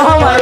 আমার